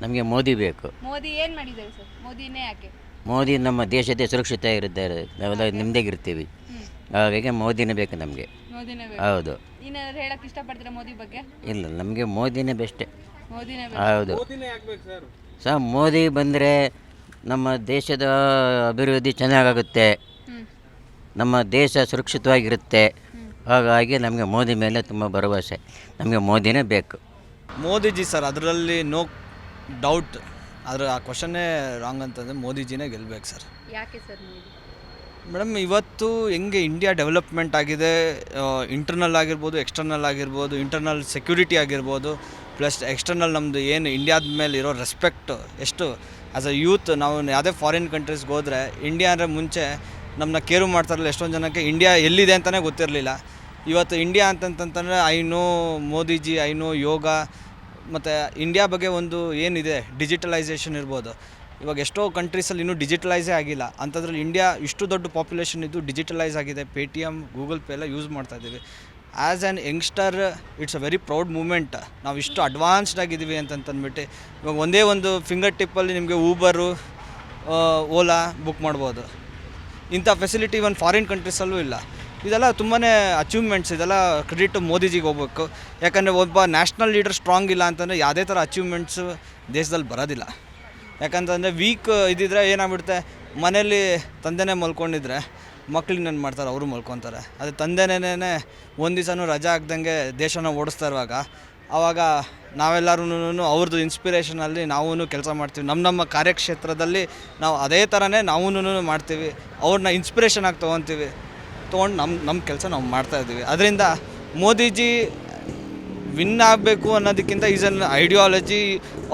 ನಮಗೆ ಮೋದಿ ಬೇಕು. ಮೋದಿ ಏನು ಮಾಡಿದ್ದಾರೆ ಸರ್? ಮೋದಿನೇ ಯಾಕೆ? ಮೋದಿ ನಮ್ಮ ದೇಶದ ಸುರಕ್ಷಿತ ಇರುತ್ತಾರೆ. ನಾವೆಲ್ಲ ಹ್ಮ್. ಹಾಗಾಗಿ ಮೋದಿನೇ ಬೇಕು ನಮಗೆ. ಮೋದಿನೇ ಬೇಕು. ಹೌದು. ಏನಾದ್ರು ಹೇಳಕ್ ಇಷ್ಟಪಡ್ತೀರಾ ಮೋದಿ ಬಗ್ಗೆ? ಇಲ್ಲ ನಮಗೆ ಮೋದಿನೇ ಬೆಸ್ಟೇ. ಮೋದಿನೇ ಬೇಕು. ಹೌದು. ಸರ್. ಮೋದಿ ಬಂದರೆ ನಮ್ಮ ದೇಶದ ಅಭಿವೃದ್ಧಿ ಚೆನ್ನಾಗಾಗುತ್ತೆ. ಹ್ಮ್. ನಮ್ಮ ದೇಶ ಸುರಕ್ಷಿತವಾಗಿರುತ್ತೆ. ಹಾಗಾಗಿ ನಮಗೆ ಮೋದಿ ಮೇಲೆ ತುಂಬ ಭರವಸೆ. ನಮಗೆ ಮೋದಿನೇ ಬೇಕು. ಮೋದಿಜಿ ಸರ್ ಅದರಲ್ಲಿ ನೋ ಡೌಟ್ ಆದರೆ ಆ ಕ್ವಶನ್ನೇ ರಾಂಗ್ ಅಂತಂದರೆ ಮೋದಿಜಿನೇ ಗೆಲ್ಬೇಕು ಸರ್. ಯಾಕೆ ಸರ್ ಮೋದಿ? ಮೇಡಮ್ ಇವತ್ತು ಹೆಂಗೆ ಇಂಡಿಯಾ ಡೆವಲಪ್ಮೆಂಟ್ ಆಗಿದೆ ಇಂಟರ್ನಲ್ ಆಗಿರ್ಬೋದು ಎಕ್ಸ್ಟರ್ನಲ್ ಆಗಿರ್ಬೋದು ಇಂಟರ್ನಲ್ ಸೆಕ್ಯೂರಿಟಿ ಆಗಿರ್ಬೋದು ಪ್ಲಸ್ ಎಕ್ಸ್ಟರ್ನಲ್ ನಮ್ಮದು ಏನು ಇಂಡಿಯಾದ ಮೇಲೆ ಇರೋ ರೆಸ್ಪೆಕ್ಟ್ ಎಷ್ಟು? ಆ್ಯಸ್ ಅ ಯೂತ್ ನಾವು ಯಾವುದೇ ಫಾರಿನ್ ಕಂಟ್ರೀಸ್ಗೆ ಹೋದರೆ ಇಂಡಿಯಾ ಅಂದರೆ ಮುಂಚೆ ನಮ್ಮನ್ನ ಕೇರು ಮಾಡ್ತಾರಲ್ಲ ಎಷ್ಟೊಂದು ಜನಕ್ಕೆ ಇಂಡಿಯಾ ಎಲ್ಲಿದೆ ಅಂತಲೇ ಗೊತ್ತಿರಲಿಲ್ಲ. ಇವತ್ತು India ಅಂತಂತಂತಂದರೆ I know Modiji I know yoga ಮತ್ತು ಇಂಡಿಯಾ ಬಗ್ಗೆ ಒಂದು ಏನಿದೆ ಡಿಜಿಟಲೈಸೇಷನ್ ಇರ್ಬೋದು. ಇವಾಗ ಎಷ್ಟೋ ಕಂಟ್ರೀಸಲ್ಲಿ ಇನ್ನೂ ಡಿಜಿಟಲೈಸೇ ಆಗಿಲ್ಲ. ಅಂಥದ್ರಲ್ಲಿ ಇಂಡಿಯಾ ಇಷ್ಟು ದೊಡ್ಡ ಪಾಪ್ಯುಲೇಷನ್ ಇದ್ದು ಡಿಜಿಟಲೈಸ್ ಆಗಿದೆ. Paytm Google pay ಎಲ್ಲ ಯೂಸ್ ಮಾಡ್ತಾ ಇದ್ದೀವಿ. As an youngster it's a very proud moment ನಾವು ಇಷ್ಟು ಅಡ್ವಾನ್ಸ್ಡ್ ಆಗಿದ್ದೀವಿ ಅಂತಂತಂದ್ಬಿಟ್ಟು ಇವಾಗ ಒಂದೇ ಒಂದು ಫಿಂಗರ್ ಟಿಪ್ಪಲ್ಲಿ ನಿಮಗೆ ಊಬರು ಓಲಾ ಬುಕ್ ಮಾಡ್ಬೋದು. ಇಂಥ ಫೆಸಿಲಿಟಿ ಒಂದು ಫಾರಿನ್ ಕಂಟ್ರೀಸಲ್ಲೂ ಇಲ್ಲ. ಇದೆಲ್ಲ ತುಂಬಾ ಅಚೀವ್ಮೆಂಟ್ಸ್ ಇದೆಲ್ಲ ಕ್ರೆಡಿಟ್ ಮೋದಿಜಿಗೆ ಹೋಗ್ಬೇಕು. ಯಾಕಂದರೆ ಒಬ್ಬ ನ್ಯಾಷನಲ್ ಲೀಡರ್ ಸ್ಟ್ರಾಂಗ್ ಇಲ್ಲ ಅಂತಂದರೆ ಯಾವುದೇ ಥರ ಅಚೀವ್ಮೆಂಟ್ಸು ದೇಶದಲ್ಲಿ ಬರೋದಿಲ್ಲ. ಯಾಕಂತಂದರೆ ವೀಕ್ ಇದ್ದಿದ್ರೆ ಏನಾಗ್ಬಿಡುತ್ತೆ? ಮನೇಲಿ ತಂದೆನೇ ಮಲ್ಕೊಂಡಿದ್ರೆ ಮಕ್ಳು ಏನು ಮಾಡ್ತಾರೆ? ಅವರು ಮಲ್ಕೊತಾರೆ. ಅದು ತಂದೆನೇ ಒಂದು ದಿವಸನೂ ರಜಾ ಹಾಕ್ದಂಗೆ ದೇಶನ ಓಡಿಸ್ತಾ ಇರುವಾಗ, ಆವಾಗ ನಾವೆಲ್ಲರೂ ಅವ್ರದ್ದು ಇನ್ಸ್ಪಿರೇಷನಲ್ಲಿ ನಾವೂ ಕೆಲಸ ಮಾಡ್ತೀವಿ. ನಮ್ಮ ನಮ್ಮ ಕಾರ್ಯಕ್ಷೇತ್ರದಲ್ಲಿ ನಾವು ಅದೇ ಥರನೇ ನಾವೂ ಮಾಡ್ತೀವಿ. ಅವ್ರನ್ನ ಇನ್ಸ್ಪಿರೇಷನ್ ಆಗಿ ತೊಗೊತೀವಿ. ತೊಗೊಂಡು ನಮ್ಮ ನಮ್ಮ ಕೆಲಸ ನಾವು ಮಾಡ್ತಾ ಇದ್ದೀವಿ. ಅದರಿಂದ ಮೋದಿಜಿ ವಿನ್ ಆಗಬೇಕು ಅನ್ನೋದಕ್ಕಿಂತ ಈಸ್ ಅನ್ ಐಡಿಯಾಲಜಿ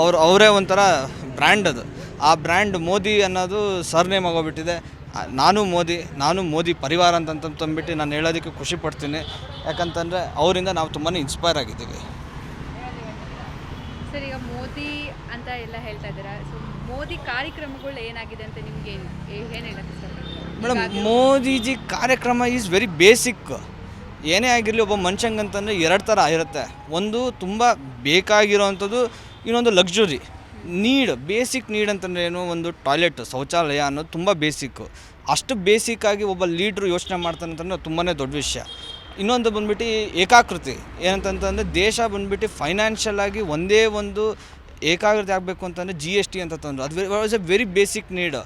ಅವ್ರು, ಅವರೇ ಒಂಥರ ಬ್ರ್ಯಾಂಡ್ ಅದು. ಆ ಬ್ರ್ಯಾಂಡ್ ಮೋದಿ ಅನ್ನೋದು ಸರ್ನೇಮ್ ಆಗೋಗ್ಬಿಟ್ಟಿದೆ. ನಾನು ಮೋದಿ ನಾನು ಮೋದಿ ಪರಿವಾರ ಅಂತ ತಂದ್ಬಿಟ್ಟು ನಾನು ಹೇಳೋದಕ್ಕೆ ಖುಷಿ ಪಡ್ತೀನಿ. ಯಾಕಂತಂದರೆ ಅವರಿಂದ ನಾವು ತುಂಬಾ ಇನ್ಸ್ಪೈರ್ ಆಗಿದ್ದೀವಿ. ಸರ್, ಈಗ ಮೋದಿ ಅಂತ ಎಲ್ಲ ಹೇಳ್ತಾ ಇದ್ದೀರಾ? ಸೊ ಮೋದಿ ಕಾರ್ಯಕ್ರಮಗಳು ಏನಾಗಿದೆ ಅಂತ ನಿಮ್ಗೆ ಏನು ಏನು ಇಷ್ಟಪಡ್ತೀರಾ? ಮೇಡಮ್, ಮೋದಿಜಿ ಕಾರ್ಯಕ್ರಮ ಈಸ್ ವೆರಿ ಬೇಸಿಕ್ ಏನೇ ಆಗಿರಲಿ ಒಬ್ಬ ಮನುಷ್ಯಂಗಂತಂದರೆ ಎರಡು ಥರ ಇರುತ್ತೆ. ಒಂದು ತುಂಬ ಬೇಕಾಗಿರೋವಂಥದ್ದು ಇನ್ನೊಂದು ಲಕ್ಸುರಿ ನೀಡ್ ಬೇಸಿಕ್ ನೀಡ್ ಅಂತಂದ್ರೆ ಏನು? ಒಂದು ಟಾಯ್ಲೆಟ್ ಶೌಚಾಲಯ ಅನ್ನೋದು ತುಂಬ ಬೇಸಿಕ್ಕು ಅಷ್ಟು ಬೇಸಿಕ್ಕಾಗಿ ಒಬ್ಬ ಲೀಡ್ರು ಯೋಚನೆ ಮಾಡ್ತಾನೆ ಅಂತಂದರೆ ತುಂಬಾ ದೊಡ್ಡ ವಿಷಯ. ಇನ್ನೊಂದು ಬಂದ್ಬಿಟ್ಟು ಏಕಾಕೃತಿ. ಏನಂತಂತಂದರೆ ದೇಶ ಬಂದ್ಬಿಟ್ಟು ಫೈನಾನ್ಷಿಯಲ್ ಆಗಿ ಒಂದೇ ಒಂದು ಏಕಾಗ್ರತೆ ಆಗಬೇಕು ಅಂತಂದರೆ ಜಿ ಎಸ್ ಟಿ ಅಂತ ತಂದರು. ಅದು was a very basic need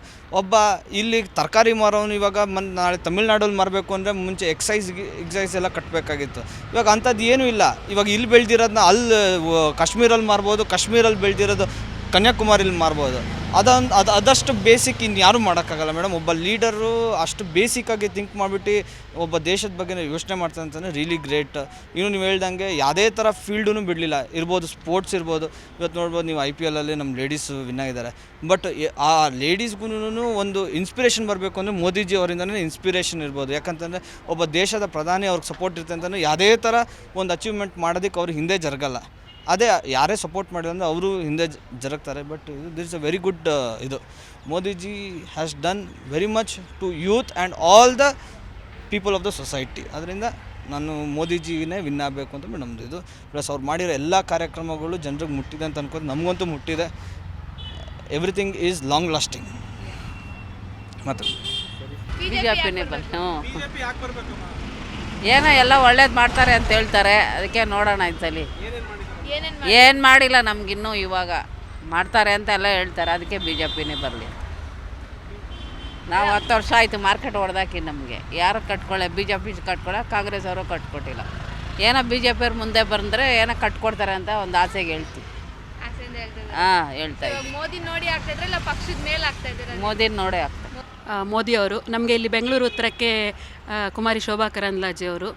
ಒಬ್ಬ ಇಲ್ಲಿ ತರಕಾರಿ ಮಾರೋನು ಇವಾಗ ಮನ್, ನಾಳೆ ತಮಿಳ್ನಾಡಲ್ಲಿ ಮಾರಬೇಕು ಅಂದರೆ ಮುಂಚೆ ಎಕ್ಸೈಸ್ ಎಕ್ಸೈಸ್ ಎಲ್ಲ ಕಟ್ಟಬೇಕಾಗಿತ್ತು ಇವಾಗ ಅಂಥದ್ದು ಏನೂ ಇಲ್ಲ. ಇವಾಗ ಇಲ್ಲಿ ಬೆಳೆದಿರೋದನ್ನ ಅಲ್ಲಿ ಕಾಶ್ಮೀರಲ್ಲಿ ಮಾರ್ಬೋದು ಕಾಶ್ಮೀರಲ್ಲಿ ಬೆಳೆದಿರೋದು ಕನ್ಯಾಕುಮಾರಿಲಿ ಮಾರ್ಬೋದು. ಅದೊಂದು ಅದು ಅದಷ್ಟು ಬೇಸಿಕ್ ಇನ್ನು ಯಾರೂ ಮಾಡೋಕ್ಕಾಗಲ್ಲ ಮೇಡಮ್. ಒಬ್ಬ ಲೀಡರು ಅಷ್ಟು ಬೇಸಿಕ್ಕಾಗಿ ಥಿಂಕ್ ಮಾಡಿಬಿಟ್ಟು ಒಬ್ಬ ದೇಶದ ಬಗ್ಗೆ ಯೋಚನೆ ಮಾಡ್ತಾನೆ ಅಂತಂದರೆ ರಿಯಲಿ ಗ್ರೇಟ್ ಇನ್ನು ನೀವು ಹೇಳ್ದಂಗೆ ಯಾವುದೇ ಥರ ಫೀಲ್ಡೂ ಬಿಡಲಿಲ್ಲ. ಇರ್ಬೋದು ಸ್ಪೋರ್ಟ್ಸ್ ಇರ್ಬೋದು. ಇವತ್ತು ನೋಡ್ಬೋದು ನೀವು ಐ ಪಿ ಎಲ್ಲಲ್ಲಿ ನಮ್ಮ ಲೇಡೀಸು ವಿನ್ ಆಗಿದ್ದಾರೆ. ಬಟ್ ಆ ಲೇಡೀಸ್ಗೂ ಒಂದು ಇನ್ಸ್ಪಿರೇಷನ್ ಬರಬೇಕು ಅಂದರೆ ಮೋದಿಜಿ ಅವರಿಂದನೇ ಇನ್ಸ್ಪಿರೇಷನ್ ಇರ್ಬೋದು. ಯಾಕಂತಂದರೆ ಒಬ್ಬ ದೇಶದ ಪ್ರಧಾನಿ ಅವ್ರಿಗೆ ಸಪೋರ್ಟ್ ಇರುತ್ತೆ ಯಾವುದೇ ಥರ ಒಂದು ಅಚೀವ್ಮೆಂಟ್ ಮಾಡೋದಕ್ಕೆ ಅವ್ರು ಹಿಂದೆ ಜರಗಲ್ಲ. ಅದೇ ಯಾರೇ ಸಪೋರ್ಟ್ ಮಾಡಿದ್ರೆ ಅಂದರೆ ಅವರು ಹಿಂದೆ ಜರಗ್ತಾರೆ. ಬಟ್ ಇದು ದಿಸ್ ಅ ವೆರಿ ಗುಡ್ ಇದು. Modiji has done very much to youth and all the people of the society ಅದರಿಂದ ನಾನು ಮೋದಿಜಿನೇ ವಿನ್ ಆಗಬೇಕು ಅಂತ ನಮ್ಮದು ಇದು. ಪ್ಲಸ್ ಅವ್ರು ಮಾಡಿರೋ ಎಲ್ಲ ಕಾರ್ಯಕ್ರಮಗಳು ಜನರಿಗೆ ಮುಟ್ಟಿದೆ ಅಂತ ಅನ್ಕೋದು ನಮಗಂತೂ ಮುಟ್ಟಿದೆ. ಎವ್ರಿಥಿಂಗ್ ಈಸ್ ಲಾಂಗ್ ಲಾಸ್ಟಿಂಗ್ ಮತ್ತು ಹ್ಞೂ ಏನೋ ಎಲ್ಲ ಒಳ್ಳೇದು ಮಾಡ್ತಾರೆ ಅಂತ ಹೇಳ್ತಾರೆ. ಅದಕ್ಕೆ ನೋಡೋಣ ಇದ್ದಲ್ಲಿ ಏನು ಮಾಡಿಲ್ಲ ನಮಗಿನ್ನೂ ಇವಾಗ. ಮಾಡ್ತಾರೆ ಅಂತ ಎಲ್ಲ ಹೇಳ್ತಾರೆ ಅದಕ್ಕೆ ಬಿ ಜೆ ಪಿನೇ ಬರಲಿ. ನಾವು ಹತ್ತು ವರ್ಷ ಆಯಿತು ಮಾರ್ಕೆಟ್ ಹೊಡೆದಾಕಿ ನಮಗೆ. ಯಾರು ಕಟ್ಕೊಳ್ಳೆ ಬಿ ಜೆ ಪಿ ಕಟ್ಕೊಳ್ಳೋ ಕಾಂಗ್ರೆಸ್ ಅವರು ಕಟ್ಕೊಟ್ಟಿಲ್ಲ. ಏನೋ ಬಿ ಜೆ ಪಿಯವ್ರು ಮುಂದೆ ಬಂದರೆ ಏನೋ ಕಟ್ಕೊಡ್ತಾರೆ ಅಂತ ಒಂದು ಆಸೆಗೆ ಹೇಳ್ತೀವಿ. ಹಾಂ ಹೇಳ್ತಾ ಮೋದಿ ನೋಡಿ ಆಗ್ತಾ ಇದ್ರೆ ಇಲ್ಲ ಪಕ್ಷದ ಮೇಲೆ ಆಗ್ತಾ ಇದ್ದಾರೆ ಮೋದಿ ನೋಡೇ ಆಗ್ತದೆ ಮೋದಿ ಮೋದಿಯವರು ನಮಗೆ ಇಲ್ಲಿ ಬೆಂಗಳೂರು ಉತ್ತರಕ್ಕೆ ಕುಮಾರಿ ಶೋಭಾ ಕರಂದ್ಲಾಜೆ ಅವರು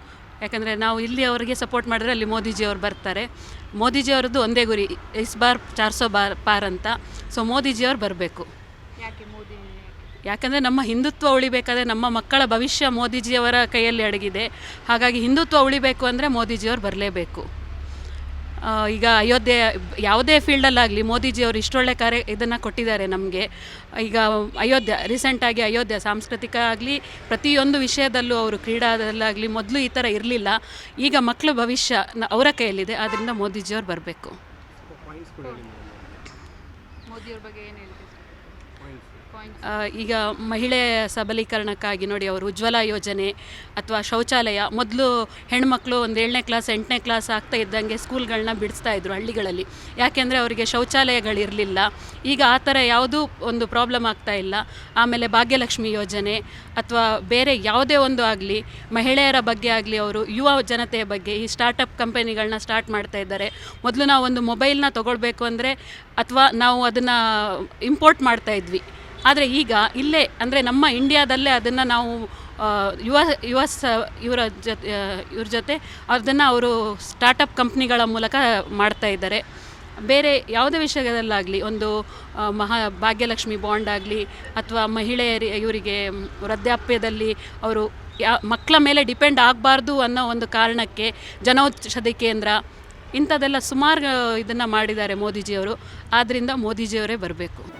ಯಾಕಂದರೆ ನಾವು ಇಲ್ಲಿ ಅವರಿಗೆ ಸಪೋರ್ಟ್ ಮಾಡಿದ್ರೆ ಅಲ್ಲಿ ಮೋದಿಜಿಯವರು ಬರ್ತಾರೆ. ಮೋದಿಜಿಯವರದ್ದು ಒಂದೇ ಗುರಿ ಇಸ್ ಬಾರ್ ಚಾರ್ ಸೋ ಬಾರ್ ಪಾರ್ ಅಂತ. ಸೊ ಮೋದಿಜಿಯವ್ರು ಬರಬೇಕು. ಯಾಕೆ ಮೋದಿ ಯಾಕಂದರೆ ನಮ್ಮ ಹಿಂದುತ್ವ ಉಳಿಬೇಕಾದ್ರೆ ನಮ್ಮ ಮಕ್ಕಳ ಭವಿಷ್ಯ ಮೋದಿಜಿಯವರ ಕೈಯಲ್ಲಿ ಅಡಗಿದೆ. ಹಾಗಾಗಿ ಹಿಂದುತ್ವ ಉಳಿಬೇಕು ಅಂದರೆ ಮೋದಿಜಿಯವರು ಬರಲೇಬೇಕು. ಈಗ ಅಯೋಧ್ಯೆ ಯಾವುದೇ ಫೀಲ್ಡಲ್ಲಾಗಲಿ ಮೋದಿಜಿಯವರು ಇಷ್ಟೊಳ್ಳೆ ಕಾರ್ಯ ಇದನ್ನು ಕೊಟ್ಟಿದ್ದಾರೆ ನಮಗೆ. ಈಗ ಅಯೋಧ್ಯೆ ರೀಸೆಂಟಾಗಿ ಅಯೋಧ್ಯೆ ಸಾಂಸ್ಕೃತಿಕ ಆಗಲಿ ಪ್ರತಿಯೊಂದು ವಿಷಯದಲ್ಲೂ ಅವರು ಕ್ರೀಡಾದಲ್ಲಾಗಲಿ ಮೊದಲು ಈ ಥರ ಇರಲಿಲ್ಲ. ಈಗ ಮಕ್ಕಳ ಭವಿಷ್ಯ ಅವರ ಕೈಯಲ್ಲಿದೆ ಆದ್ದರಿಂದ ಮೋದಿಜಿಯವ್ರು ಬರಬೇಕು. ಮೋದಿಯವ್ರ ಬಗ್ಗೆ ಏನು ಈಗ ಮಹಿಳೆ ಸಬಲೀಕರಣಕ್ಕಾಗಿ ನೋಡಿ ಅವರು ಉಜ್ವಲ ಯೋಜನೆ ಅಥವಾ ಶೌಚಾಲಯ. ಮೊದಲು ಹೆಣ್ಮಕ್ಳು ಒಂದು ಏಳನೇ ಕ್ಲಾಸ್, ಎಂಟನೇ ಕ್ಲಾಸ್ ಆಗ್ತಾ ಇದ್ದಂಗೆ ಸ್ಕೂಲ್ಗಳನ್ನ ಬಿಡಿಸ್ತಾ ಇದ್ರು ಹಳ್ಳಿಗಳಲ್ಲಿ. ಯಾಕೆಂದರೆ ಅವರಿಗೆ ಶೌಚಾಲಯಗಳಿರಲಿಲ್ಲ. ಈಗ ಆ ಥರ ಯಾವುದೂ ಒಂದು ಪ್ರಾಬ್ಲಮ್ ಆಗ್ತಾ ಇಲ್ಲ. ಆಮೇಲೆ ಭಾಗ್ಯಲಕ್ಷ್ಮಿ ಯೋಜನೆ ಅಥವಾ ಬೇರೆ ಯಾವುದೇ ಒಂದು ಆಗಲಿ, ಮಹಿಳೆಯರ ಬಗ್ಗೆ ಆಗಲಿ ಅವರು, ಯುವ ಜನತೆಯ ಬಗ್ಗೆ ಈ ಸ್ಟಾರ್ಟಪ್ ಕಂಪನಿಗಳನ್ನ ಸ್ಟಾರ್ಟ್ ಮಾಡ್ತಾ ಇದ್ದಾರೆ. ಮೊದಲು ನಾವು ಒಂದು ಮೊಬೈಲ್ನ ತೊಗೊಳ್ಬೇಕು ಅಂದರೆ ಅಥವಾ ನಾವು ಅದನ್ನು ಇಂಪೋರ್ಟ್ ಮಾಡ್ತಾ ಇದ್ವಿ. ಆದರೆ ಈಗ ಇಲ್ಲೇ, ಅಂದರೆ ನಮ್ಮ ಇಂಡಿಯಾದಲ್ಲೇ ಅದನ್ನು ನಾವು ಯುವ ಯುವ ಸ, ಇವರ ಜೊತೆ ಇವ್ರ ಜೊತೆ ಅದನ್ನು ಅವರು ಸ್ಟಾರ್ಟಪ್ ಕಂಪ್ನಿಗಳ ಮೂಲಕ ಮಾಡ್ತಾ ಇದ್ದಾರೆ. ಬೇರೆ ಯಾವುದೇ ವಿಷಯದಲ್ಲಾಗಲಿ, ಒಂದು ಮಹಾ, ಭಾಗ್ಯಲಕ್ಷ್ಮಿ ಬಾಂಡ್ ಆಗಲಿ, ಅಥವಾ ಮಹಿಳೆಯರಿ, ಇವರಿಗೆ ವೃದ್ಧಾಪ್ಯದಲ್ಲಿ ಅವರು ಯಾ ಮಕ್ಕಳ ಮೇಲೆ ಡಿಪೆಂಡ್ ಆಗಬಾರ್ದು ಅನ್ನೋ ಒಂದು ಕಾರಣಕ್ಕೆ ಜನೌಷಧಿ ಕೇಂದ್ರ, ಇಂಥದ್ದೆಲ್ಲ ಸುಮಾರು, ಇದನ್ನು ಮಾಡಿದ್ದಾರೆ ಮೋದಿಜಿಯವರು. ಆದ್ದರಿಂದ ಮೋದಿಜಿಯವರೇ ಬರಬೇಕು.